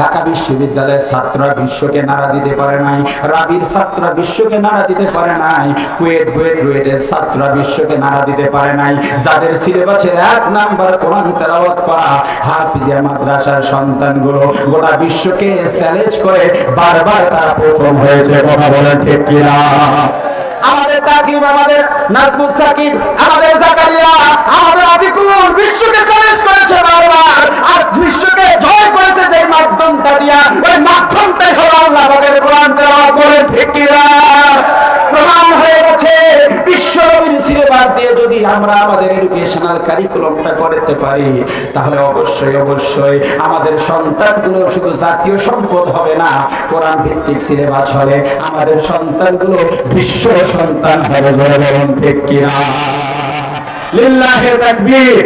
ঢাকা বিশ্ববিদ্যালয়ের ছাত্ররা বিশ্বকে নাড়া দিতে পারে নাই রাবির ছাত্ররা বিশ্বকে নাড়া দিতে পারে নাই কুয়েট বুয়েট রুয়েটের ছাত্ররা বিশ্বকে নাড়া দিতে পারে নাই। যাদের সিলেবাসের এক নাম্বার কোরআন তেলাওয়াত করা হাফিজিয়া মাদ্রাসার সন্তানগুলো গোটা বিশ্বকে চ্যালেঞ্জ করে বারবার তারা প্রথম হয়েছে, কথা বলেন ঠিক কিনা? আমাদের তাকিব আমাদের নাজমুস সাকিব, আমাদের জাকারিয়া, আমাদের আমরা আমাদের এডুকেশনাল কারিকুলামটা করতে পারি, তাহলে অবশ্যই অবশ্যই আমাদের সন্তানগুলো শুধু জাতীয় সম্পদ হবে না কোরআন ভিত্তিক সিলেবাস হলে আমাদের সন্তানগুলো বিশ্ব সন্তান হবে, বলে বলুন ঠিক কিনা? লিল্লাহে তাকবীর।